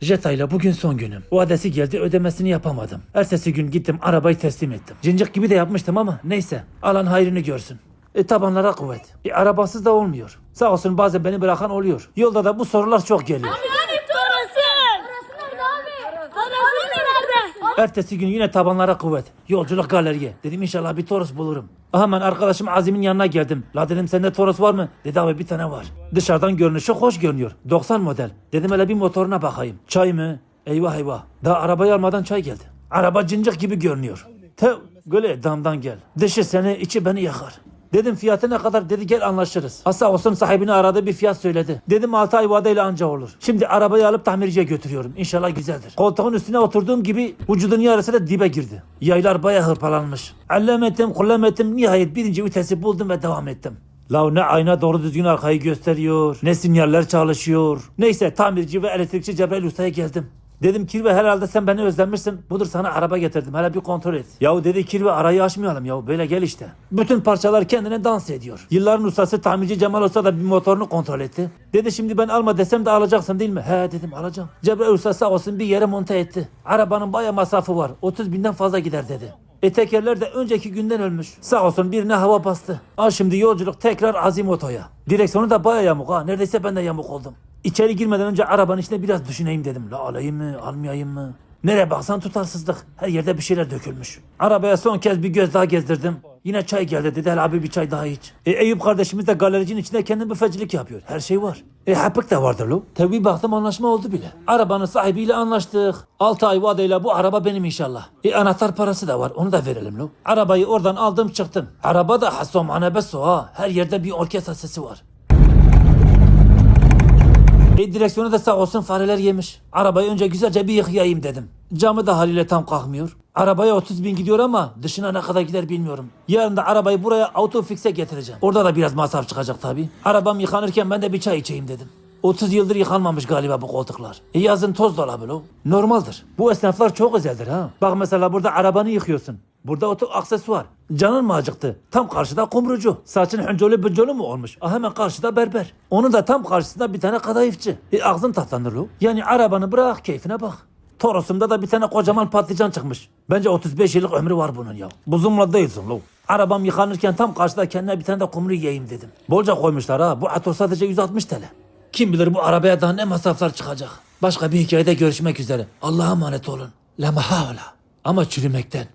Jetta ile bugün son günüm. O adresi geldi ödemesini yapamadım. Ertesi gün gittim arabayı teslim ettim. Cincik gibi de yapmıştım ama neyse. Alan hayrını görsün. E tabanlara kuvvet. E arabasız da olmuyor. Sağ olsun bazen beni bırakan oluyor. Yolda da bu sorular çok geliyor. Ertesi gün yine tabanlara kuvvet. Yolculuk galeriye. Dedim inşallah bir Toros bulurum. Hemen arkadaşım Azim'in yanına geldim. La dedim sende Toros var mı? Dedi abi bir tane var. Dışarıdan görünüşü hoş görünüyor. 90 model. Dedim hele bir motoruna bakayım. Çay mı? Eyvah eyvah. Daha arabayı almadan çay geldi. Araba cincik gibi görünüyor. Tev böyle damdan gel. Dışı seni içi beni yakar. Dedim fiyatı ne kadar dedi gel anlaşırız. Hassa olsun sahibini aradı bir fiyat söyledi. Dedim 6 ay vadeyle anca olur. Şimdi arabayı alıp tamirciye götürüyorum. İnşallah güzeldir. Koltuğun üstüne oturduğum gibi vücudun yarısı da dibe girdi. Yaylar baya hırpalanmış. Ellemetim kullemetim nihayet birinci vitesi buldum ve devam ettim. La ne ayna doğru düzgün arkayı gösteriyor, ne sinyaller çalışıyor. Neyse tamirci ve elektrikçi Cebrail Usta'ya geldim. Dedim Kirve herhalde sen beni özlemişsin. Budur sana araba getirdim. Hele bir kontrol et. Yahu dedi Kirve arayı açmayalım yahu. Böyle gel işte. Bütün parçalar kendine dans ediyor. Yılların ustası tamirci Cemal Usta da bir motorunu kontrol etti. Dedi şimdi ben alma desem de alacaksın değil mi? He dedim alacağım. Cebrail Usta sağ olsun bir yere monte etti. Arabanın baya masrafı var. 30 binden fazla gider dedi. E tekerler de önceki günden ölmüş. Sağ olsun birine hava bastı. Al şimdi yolculuk tekrar Azimoto'ya. Direksiyonu da baya yamuk ha. Neredeyse ben de yamuk oldum. İçeri girmeden önce arabanın içinde biraz düşüneyim dedim. La alayım mı almayayım mı? Nereye baksan tutarsızlık. Her yerde bir şeyler dökülmüş. Arabaya son kez bir göz daha gezdirdim. Yine çay geldi dedi. Hele abi bir çay daha iç. E, Eyüp kardeşimiz de galericinin içinde kendi büfecilik yapıyor. Her şey var. E hapık da vardır lo. Tabi baktım anlaşma oldu bile. Arabanın sahibiyle anlaştık. 6 ay vadeyle bu araba benim inşallah. E anahtar parası da var onu da verelim lo. Arabayı oradan aldım çıktım. Araba da hasom anabeso ha. Her yerde bir orkestra sesi var. E direksiyonu da sağ olsun fareler yemiş. Arabayı önce güzelce bir yıkayayım dedim. Camı da haliyle tam kalkmıyor. Arabaya 30 bin gidiyor ama dışına ne kadar gider bilmiyorum. Yarın da arabayı buraya autofix'e getireceğim. Orada da biraz masraf çıkacak tabii. Arabam yıkanırken ben de bir çay içeyim dedim. 30 yıldır yıkanmamış galiba bu koltuklar. E yazın toz dolabı lo. Normaldir. Bu esnaflar çok özeldir ha. Bak mesela burada arabanı yıkıyorsun. Burada oto aksesuar. Canın mı acıktı? Tam karşıda kumrucu. Saçın hıncolu büncolu mu olmuş? Ah hemen karşıda berber. Onun da tam karşısında bir tane kadayıfçı. E ağzın tatlanır lo. Yani arabanı bırak keyfine bak. Torosum'da da bir tane kocaman patlıcan çıkmış. Bence 35 yıllık ömrü var bunun ya. Buzumla değilsin lo. Arabam yıkanırken tam karşıda kendine bir tane de kumru yiyeyim dedim. Bolca koymuşlar ha. Bu ator sadece 160 TL. Kim bilir bu arabaya daha ne masraflar çıkacak. Başka bir hikayede görüşmek üzere. Allah'a emanet olun. La mahavla. Ama çürümekten.